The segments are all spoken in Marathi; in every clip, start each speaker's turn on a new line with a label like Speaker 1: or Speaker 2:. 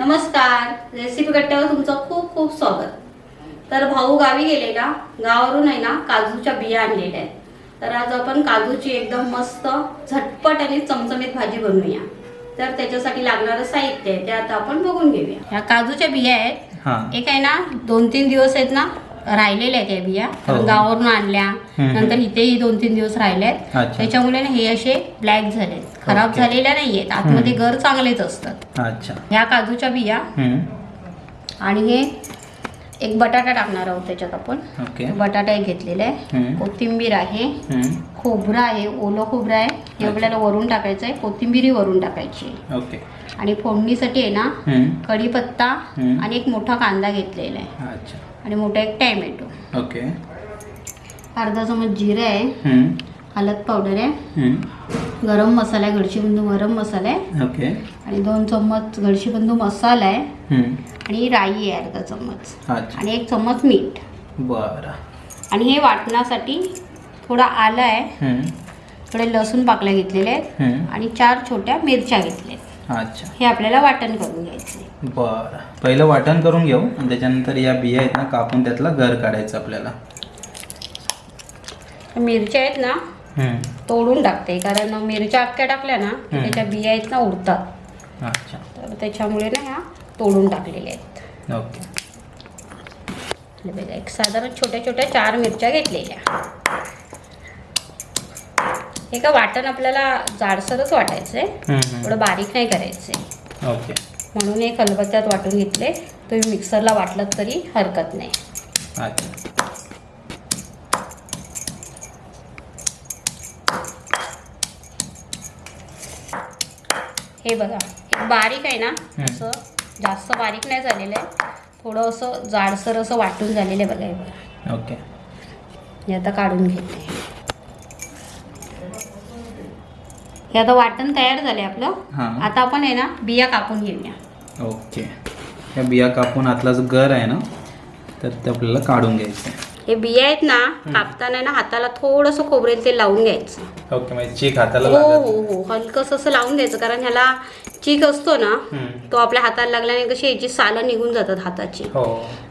Speaker 1: नमस्कार रेसिपी कट्ट्यावर तुमचं खूप खूप स्वागत. तर भाऊ गावी गेले ना गावावरून आहे ना काजूच्या बिया आणलेल्या आहेत. तर आज आपण काजूची एकदम मस्त झटपट आणि चमचमीत भाजी बनवूया. तर त्याच्यासाठी लागणारं साहित्य आहे ते आता आपण बघून घेऊया. ह्या काजूच्या बिया आहेत.
Speaker 2: हा.
Speaker 1: एक आहे ना दोन तीन दिवस आहेत ना राहिलेल्या आहेत या बिया.
Speaker 2: हो.
Speaker 1: गावावरून आणल्या. नंतर इथेही दोन तीन दिवस राहिले आहेत
Speaker 2: अच्छा.
Speaker 1: त्याच्यामुळे ना हे असे ब्लॅक झालेत. खराब. झालेल्या नाहीयेत. आतमध्ये गर चांगलेच असतात.
Speaker 2: अच्छा.
Speaker 1: ह्या काजूच्या बिया. आणि हे एक बटाटा टाकणार आहोत त्याच्यात आपण.
Speaker 2: ओके.
Speaker 1: बटाटा एक घेतलेला आहे. कोथिंबीर आहे. खोबरं आहे. ओलं खोबरं आहे. हे आपल्याला वरून टाकायचं आहे. कोथिंबीरही वरून टाकायची आणि फोडणीसाठी आहे ना. कढीपत्ता. आणि एक मोठा कांदा घेतलेला आहे आणि मोठा एक टॅमॅटो
Speaker 2: ओके
Speaker 1: अर्धा चमच जिरे आहे. हळद पावडर आहे. गरम मसाला आहे गडशीबंधू गरम मसाला आहे
Speaker 2: ओके
Speaker 1: आणि दोन चम्मच गडशीबंधू मसाला आहे. आणि राई आहे अर्धा चम्मच आणि एक चम्मच मीठ
Speaker 2: बरं
Speaker 1: आणि हे वाटण्यासाठी थोडा आलं आहे. थोडे लसूण पाकल्या घेतलेले आहेत. आणि चार छोट्या मिरच्या घेतल्या आहेत.
Speaker 2: अच्छा.
Speaker 1: हे आपल्याला वाटण करून घ्यायचे
Speaker 2: बरं. पहिलं वाटण करून घेऊ आणि त्याच्यानंतर या बिया आहेत ना कापून त्यातला घर काढायचं आपल्याला.
Speaker 1: मिरच्या आहेत ना
Speaker 2: हम्म.
Speaker 1: तोडून टाकते. कारण मिरच्या अख्ख्या टाकल्या ना की
Speaker 2: हम्म.
Speaker 1: त्याच्या बिया आहेत ना उडतात.
Speaker 2: अच्छा.
Speaker 1: तर त्याच्यामुळे ना ह्या तोडून टाकलेल्या आहेत.
Speaker 2: ओके.
Speaker 1: हे बघा, एक साधारण छोट्या छोट्या चार मिरच्या घेतलेल्या. हे का वाटण आपल्याला जाडसरच वाटायचं आहे. थोडं बारीक नाही करायचं आहे
Speaker 2: ओके.
Speaker 1: म्हणून हे खलबत्त्यात वाटून घेतले. तुम्ही मिक्सरला वाटलं तरी हरकत नाही. हे बघा हे बारीक आहे ना. असं जास्त बारीक नाही झालेलं आहे. थोडं असं जाडसर असं वाटून झालेलं आहे बघा हे बघा.
Speaker 2: ओके.
Speaker 1: हे आता काढून घेते. हे आता वाटण तयार झाले आपलं.
Speaker 2: हां.
Speaker 1: आता आपण आहे ना बिया कापून घेऊया.
Speaker 2: ओके. या बिया कापून आतला जो गर आहे ना तर ते आपल्याला काढून घ्यायचं आहे
Speaker 1: हे बिया आहेत ना कापताना ना हाताला थोडंसं खोबरेल तेल लावून घ्यायचं.
Speaker 2: ओके म्हणजे चीक हाताला
Speaker 1: हो
Speaker 2: लागत
Speaker 1: हो हो. हलकस असं लावून घ्यायचं कारण ह्याला चीक असतो ना
Speaker 2: हम्म.
Speaker 1: तो आपल्या हाताला लागल्याने कशी याची सालं निघून जातात हाताची.
Speaker 2: हो.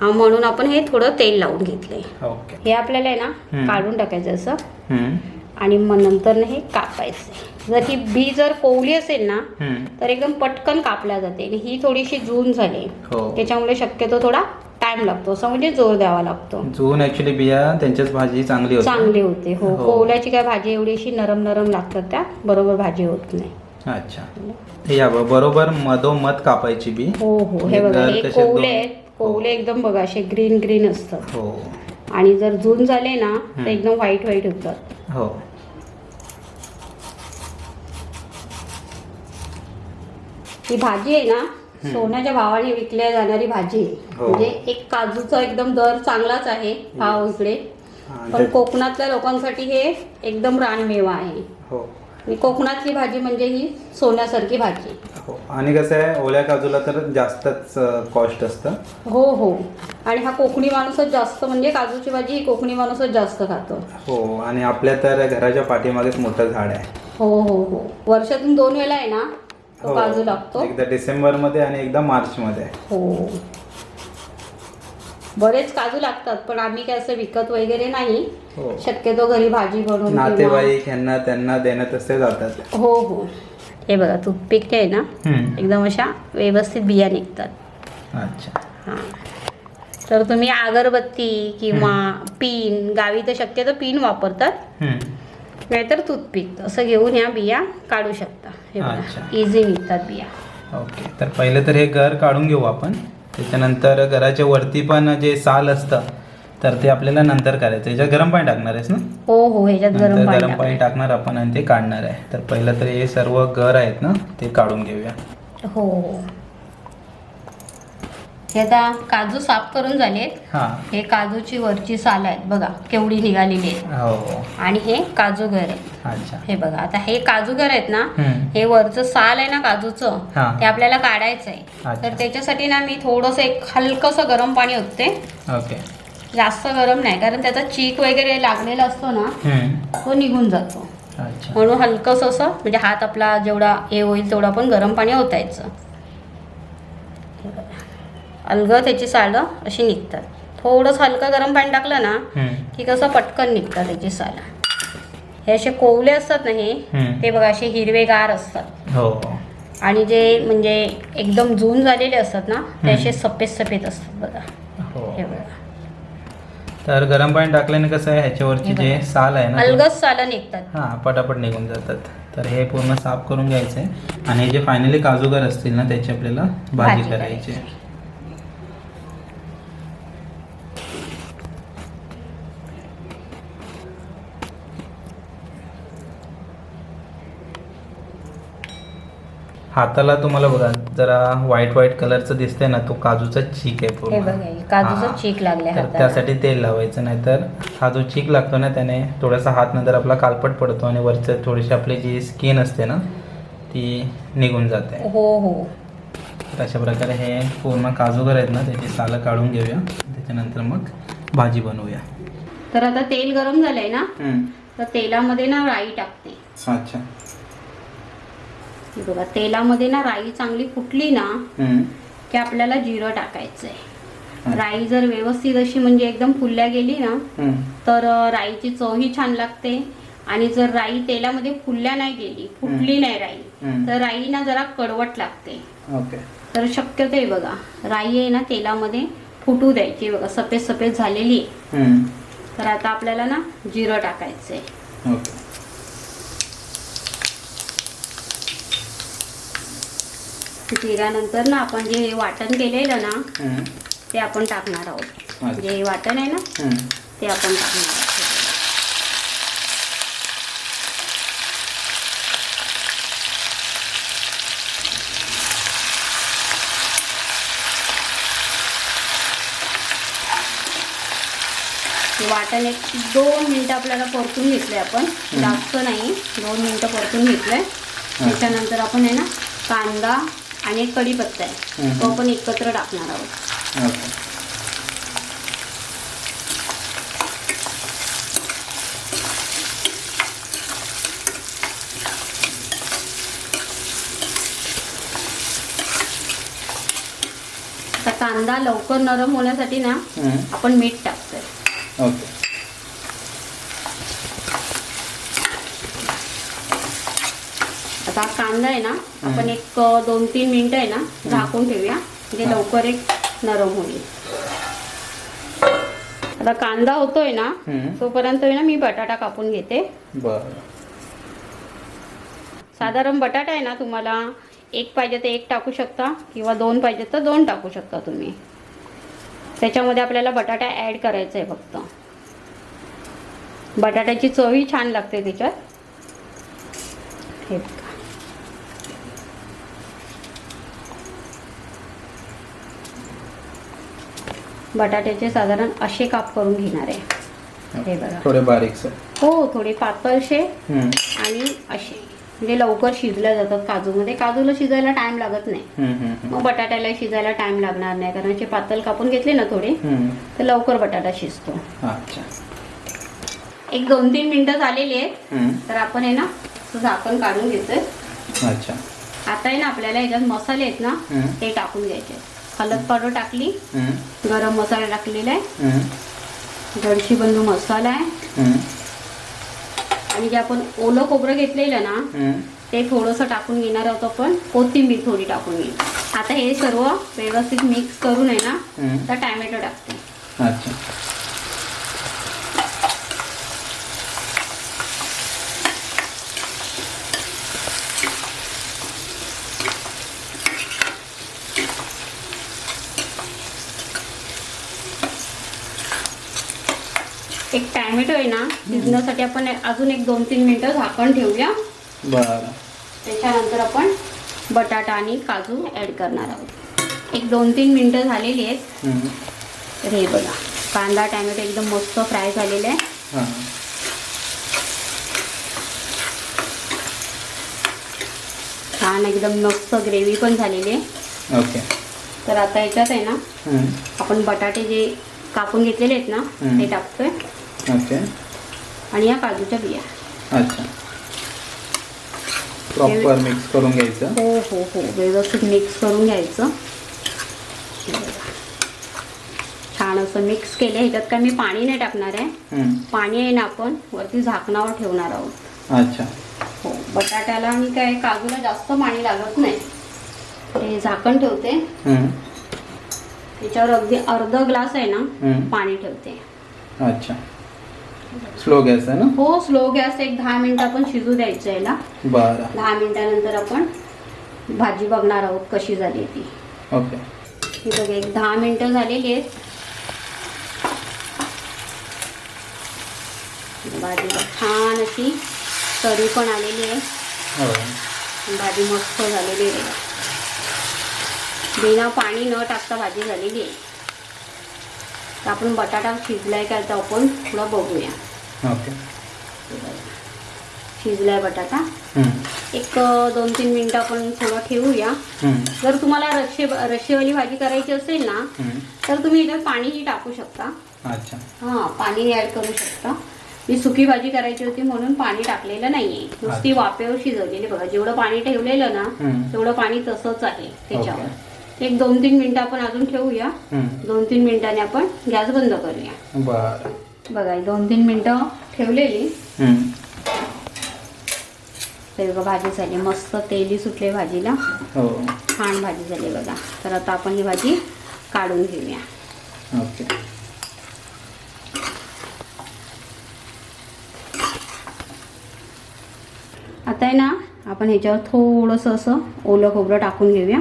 Speaker 1: हा, म्हणून आपण हे थोडं तेल लावून घेतलंय.
Speaker 2: ओके.
Speaker 1: हे आपल्याला आहे ना
Speaker 2: हम्म.
Speaker 1: काढून टाकायचं असं.
Speaker 2: हम्म.
Speaker 1: आणि मग नंतर हे कापायचं. जर ही बी जर कोवली असेल ना. तर एकदम पटकन कापल्या जाते आणि ही थोडीशी जून झाली.
Speaker 2: हो.
Speaker 1: त्याच्यामुळे शक्यतो थोडा टाइम लागतो. असं म्हणजे जोर द्यावा लागतो.
Speaker 2: जून ऍक्च्युली बिया त्यांच्याच भाजी चांगली होती.
Speaker 1: चांगली होते. हो.
Speaker 2: हो.
Speaker 1: कोवल्याची काय भाजी एवढीशी नरम नरम लागतात त्या बरोबर भाजी होत नाही.
Speaker 2: अच्छा. हे या बरोबर मधोमध कापायची बी.
Speaker 1: हो हो. हे
Speaker 2: आणि
Speaker 1: बघा हे कोवले आहेत. कोवले एकदम बघा असे ग्रीन ग्रीन असतात.
Speaker 2: हो.
Speaker 1: आणि जर जून झाले ना तर. एकदम व्हाईट व्हाईट होतात.
Speaker 2: हो.
Speaker 1: ही भाजी आहे ना सोन्याच्या भावाने विकल्या जाणारी भाजी आहे.
Speaker 2: हो.
Speaker 1: म्हणजे एक काजूचा एकदम दर चांगलाच आहे भाव इकडे.
Speaker 2: हा,
Speaker 1: पण
Speaker 2: ते-
Speaker 1: कोकणातल्या लोकांसाठी हे एकदम रानमेवा आहे.
Speaker 2: हो.
Speaker 1: कोकणातली भाजी म्हणजे ही सोन्यासारखी भाजी.
Speaker 2: हो आणि कसं आहे ओल्या काजूला तर जास्तच कॉस्ट असतं.
Speaker 1: हो हो. आणि हा कोकणी माणूसच जास्त म्हणजे काजूची भाजी ही कोकणी माणूसच जास्त खातो.
Speaker 2: हो आणि आपल्या तर घराच्या पाठीमागेच मोठं झाड आहे.
Speaker 1: हो हो हो. वर्षातून दोन वेळा आहे ना तो
Speaker 2: हो.
Speaker 1: काजू लागतो.
Speaker 2: एकदा डिसेंबरमध्ये आणि एकदा मार्च मध्ये
Speaker 1: हो. बरेच काजू लागतात पण आम्ही काय असं विकत वगैरे नाही.
Speaker 2: हो.
Speaker 1: शक्यतो घरी भाजी बनवून
Speaker 2: नातेवाईक ह्यांना त्यांना देण्यात असे जातात
Speaker 1: हो हो. हे बघा टूथपिक आहे ना
Speaker 2: हम्म.
Speaker 1: एकदम अशा व्यवस्थित बिया निघतात.
Speaker 2: अच्छा.
Speaker 1: हां. तर तुम्ही अगरबत्ती किंवा पिन गावी तर शक्यतो पिन वापरतात.
Speaker 2: हम्म.
Speaker 1: नाहीतर टूथपिक असं घेऊन या बिया काढू शकता. हे बघा. इझी निघतात बिया.
Speaker 2: ओके. तर पहिले तर हे घर काढून घेऊ आपण. त्याच्यानंतर घराच्या वरती पण जे साल असतं तर ते आपल्याला नंतर करायचं. याच्यात गरम पाणी टाकणार आहेस ना?
Speaker 1: हो हो ह्याच्यात गरम पाणी
Speaker 2: गरम. पाणी टाकणार आपण आणि ते काढणार आहे. तर पहिलं तर हे सर्व घर आहेत ना ते काढून घेऊया.
Speaker 1: हो हो. हे आता काजू साफ करून झालेत.
Speaker 2: हां.
Speaker 1: हे काजूची वरची साल आहेत बघा केवढी निघालेली आहे
Speaker 2: हो.
Speaker 1: आणि हे काजू घर आहे
Speaker 2: अच्छा.
Speaker 1: हे बघा आता हे काजू घर आहेत ना
Speaker 2: हम्म.
Speaker 1: हे वरचं साल आहे ना काजूचं
Speaker 2: हा.
Speaker 1: ते आपल्याला काढायचं आहे. तर त्याच्यासाठी ना मी थोडंसं एक हलकंसं गरम पाणी होते
Speaker 2: ओके.
Speaker 1: जास्त गरम नाही कारण त्याचा चीक वगैरे लागलेला असतो ना
Speaker 2: हम्म.
Speaker 1: तो निघून जातो.
Speaker 2: अच्छा.
Speaker 1: म्हणून हलकंसं असं म्हणजे हात आपला जेवढा हे होईल तेवढं आपण गरम पाणी ओतायचं. अलगद त्याची सालं अशी निघतात. थोडंसं हलकं गरम पाणी टाकलं ना. की कसं पटकन निघतात त्याची सालं. हे असे कोवले असतात ना हे. ते बघा असे हिरवेगार असतात.
Speaker 2: हो.
Speaker 1: आणि जे म्हणजे एकदम जून झालेले असतात ना ते. असे सफेद सफेद असतात बघा.
Speaker 2: हो.
Speaker 1: हे बघा.
Speaker 2: तर गरम पाणी टाकल्याने कसं आहे ह्याच्यावरची जे. साल आहे ना
Speaker 1: अलगद सालं निघतात.
Speaker 2: हां पटापट निघून जातात. तर हे पूर्ण साफ करून घ्यायचं आणि जे फायनली काजूगर असतील ना त्याची आपल्याला भाजी
Speaker 1: भाजी
Speaker 2: करायची. हाताला तुम्हाला बघा जरा व्हाईट व्हाईट कलरचं दिसतंय ना तो काजूचा चीक आहे
Speaker 1: हे
Speaker 2: पूर्ण
Speaker 1: बघा काजूचं
Speaker 2: हां.
Speaker 1: चीक लागले
Speaker 2: तर
Speaker 1: हाताला.
Speaker 2: त्यासाठी तेल लावायचं नाहीतर हा जो चीक लागतो ना त्याने थोडासा हात नंतर आपला कालपट पडतो आणि वरचं थोडीशी आपली जी स्किन असते ना ती निघून जाते.
Speaker 1: हो हो.
Speaker 2: तर अशा प्रकारे हे पूर्ण काजूगर आहेत ना त्याची सालं काढून घेऊया. त्याच्यानंतर मग भाजी बनवूया.
Speaker 1: तर आता तेल गरम झालंय ना. तर तेलामध्ये ना राई टाकते.
Speaker 2: अच्छा.
Speaker 1: बघा तेलामध्ये ना राई चांगली फुटली ना. की आपल्याला जिरं टाकायचंय. राई जर व्यवस्थित अशी म्हणजे एकदम फुलल्या गेली ना. तर राईची चवही छान लागते आणि जर राई तेलामध्ये फुलल्या नाही गेली फुटली नाही राई. तर राई ना जरा कडवट लागते तर शक्यतो आहे बघा राई आहे ना तेलामध्ये फुटू द्यायची बघा सफेद सफेद झालेली. तर आता आपल्याला ना जिरं टाकायचंय जिऱ्यानंतर ना आपण जे वाटण केलेलं ना. ते आपण टाकणार आहोत. जे वाटण आहे ना. ते आपण टाकणार आहोत वाटण एक दोन मिनटं आपल्याला परतून घेतलंय आपण जास्त नाही दोन मिनटं परतून घेतलंय त्याच्यानंतर आपण आहे ना कांदा आणि एक कढीपत्ता आहे. तो आपण एकत्र टाकणार आहोत. आता कांदा लवकर नरम होण्यासाठी ना. आपण मीठ टाकतोय.
Speaker 2: ओके.
Speaker 1: आता हा कांदा आहे ना आपण एक दोन तीन मिनिटं आहे ना झाकून ठेवूया. म्हणजे लवकर एक नरम होईल आता कांदा होतोय ना. तोपर्यंत ना मी बटाटा कापून घेते. साधारण बटाटा आहे ना तुम्हाला एक पाहिजे तर एक टाकू शकता किंवा दोन पाहिजे तर दोन टाकू शकता तुम्ही. त्याच्यामध्ये आपल्याला बटाटा ॲड करायचा आहे फक्त. बटाट्याची चवही छान लागते त्याच्यात. हे बघा. बटाट्याचे साधारण असे काप करून घेणार आहे. हे बघा.
Speaker 2: थोडे बारीकसर
Speaker 1: हो थोडे पातळशे. आणि असे. म्हणजे लवकर शिजल्या जातात काजूमध्ये. काजूला शिजायला टाइम लागत नाही. मग बटाट्याला शिजायला टाइम लागणार नाही. कारण असे पातळ कापून घेतले ना थोडे. तर लवकर बटाटा शिजतो.
Speaker 2: अच्छा.
Speaker 1: एक दोन तीन मिनिटं झालेली आहेत. तर आपण आहे ना झाकण काढून घेतोय.
Speaker 2: अच्छा.
Speaker 1: आता आहे ना आपल्याला याच्यात मसाले आहेत ना. ते टाकून घ्यायचे हळद पावडर टाकली. गरम मसाला टाकलेला आहे. जळशी बंधू मसाला आहे. आणि जे आपण ओलं खोबरं घेतलेलं ना. ते थोडंसं टाकून घेणार आहोत आपण कोथिंबीर थोडी टाकून घेऊ आता हे सर्व व्यवस्थित मिक्स करून आहे ना. तर टॅमॅटो टाकते एक टॅमॅटो आहे ना शिजण्यासाठी आपण अजून एक दोन तीन मिनिटं झाकण ठेवूया.
Speaker 2: बरं.
Speaker 1: त्याच्यानंतर आपण बटाटा आणि काजू ॲड करणार आहोत. एक दोन तीन मिनिटं झालेली आहेत. तर हे बघा कांदा टॅमॅटो एकदम मस्त फ्राय झालेले आहे.
Speaker 2: हां.
Speaker 1: छान एकदम मस्त ग्रेव्ही पण झालेली आहे.
Speaker 2: ओके.
Speaker 1: तर आता याच्यात आहे ना. आपण बटाटे जे कापून घेतलेले आहेत ना. ते टाकतोय.
Speaker 2: ओके.
Speaker 1: आणि या काजूच्या बिया.
Speaker 2: अच्छा. प्रॉपर मिक्स करून घ्यायचं.
Speaker 1: हो हो हो. व्यवस्थित मिक्स करून घ्यायचं. असं मिक्स केलं. ह्याच्यात काय मी पाणी नाही टाकणार आहे. पाणी आहे ना आपण वरती झाकणावर ठेवणार आहोत.
Speaker 2: अच्छा.
Speaker 1: हो. बटाट्याला आणि काय काजूला जास्त पाणी लागत नाही. हे झाकण ठेवते. त्याच्यावर अगदी अर्ध ग्लास आहे ना. पाणी ठेवते.
Speaker 2: अच्छा. स्लो गॅस आहे ना?
Speaker 1: हो स्लो गॅस एक दहा मिनिटं आपण शिजू द्यायचं याला
Speaker 2: बरं.
Speaker 1: दहा मिनिटानंतर आपण भाजी बघणार आहोत कशी झाली आहे ती.
Speaker 2: ओके.
Speaker 1: ही बघा एक दहा मिनिटं झालेली आहेत भाजीला छान अशी तरी पण आलेली आहे.
Speaker 2: हो
Speaker 1: भाजी मस्त झालेली आहे. बिना पाणी न टाकता भाजी झालेली आहे. तर आपण बटाटा शिजलाय का तर आपण थोडं बघूया.
Speaker 2: ओके.
Speaker 1: शिजलाय बटाटा. एक दोन तीन मिनटं आपण थोडं ठेवूया. जर तुम्हाला रश्शे रश्शेवाली भाजी करायची असेल ना. तर तुम्ही याच्यात पाणीही टाकू शकता. हां पाणी ॲड करू शकता. मी सुकी भाजी करायची होती म्हणून पाणी टाकलेलं नाहीये. नुसती वाफेवर शिजवलेली. बघा जेवढं पाणी ठेवलेलं ना. तेवढं पाणी तसंच आहे त्याच्यावर. एक दोन तीन मिनिटं आपण अजून ठेवूया. दोन तीन मिनिटांनी आपण गॅस बंद करूया.
Speaker 2: बरं.
Speaker 1: बघा दोन तीन मिनिटं ठेवलेली. तर भाजी झाली. मस्त तेली सुटले भाजीला.
Speaker 2: हो.
Speaker 1: छान भाजी झाली बघा. तर आता आपण ही भाजी काढून घेऊया.
Speaker 2: ओके.
Speaker 1: आता आहे ना आपण ह्याच्यावर थोडंसं असं ओलं खोबरं टाकून घेऊया.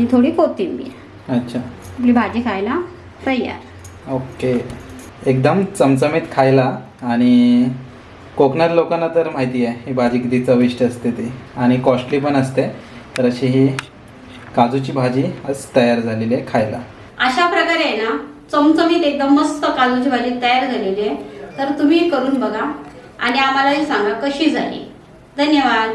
Speaker 1: आणि थोडी कोथिंबीर.
Speaker 2: अच्छा.
Speaker 1: आपली भाजी खायला तयार.
Speaker 2: ओके. एकदम चमचमीत खायला आणि कोकणात लोकांना तर माहिती आहे ही भाजी किती चविष्ट असते ती. आणि कॉस्टली पण असते तर अशी ही काजूची भाजी आज तयार झालेली आहे खायला.
Speaker 1: अशा प्रकारे आहे ना चमचमीत एकदम मस्त काजूची भाजी तयार झालेली आहे. तर तुम्ही करून बघा आणि आम्हालाही सांगा कशी झाली. धन्यवाद.